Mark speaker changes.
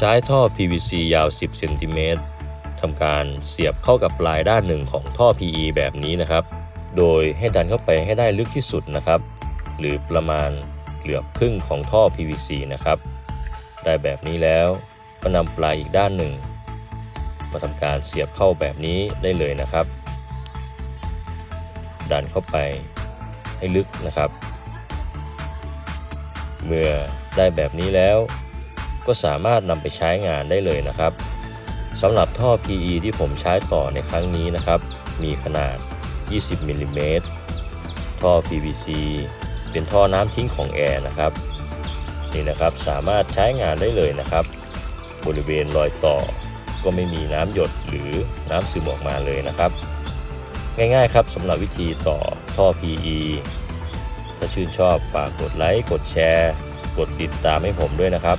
Speaker 1: ใช้ท่อ PVC ยาว 10 เซนติเมตรทำการเสียบเข้ากับปลายด้านหนึ่งของท่อ PE แบบนี้นะครับ โดยให้ดันเข้าไปให้ได้ลึกที่สุดนะครับ หรือประมาณเหลือบครึ่งของท่อ PVC นะครับ ได้แบบนี้แล้วก็นำปลายอีกด้านหนึ่ง มาทำการเสียบเข้าแบบนี้ได้เลยนะครับ ดันเข้าไปให้ลึกนะครับ เมื่อได้แบบนี้แล้ว ก็สามารถนำไปใช้งานได้เลยนะครับสำหรับท่อ PE ที่ผมใช้ต่อในครั้งนี้นะครับ มีขนาด 20มิลลิเมตรท่อ PVC เป็นท่อน้ำทิ้งของแอร์นะครับนี่นะครับสามารถใช้งานได้เลยนะครับ บริเวณรอยต่อก็ไม่มีน้ำหยดหรือน้ำซึมออกมาเลยนะครับ ง่ายๆครับสำหรับวิธีต่อท่อ PE ถ้าชื่นชอบฝากกดไลค์กดแชร์ กดติดตามให้ผมด้วยนะครับ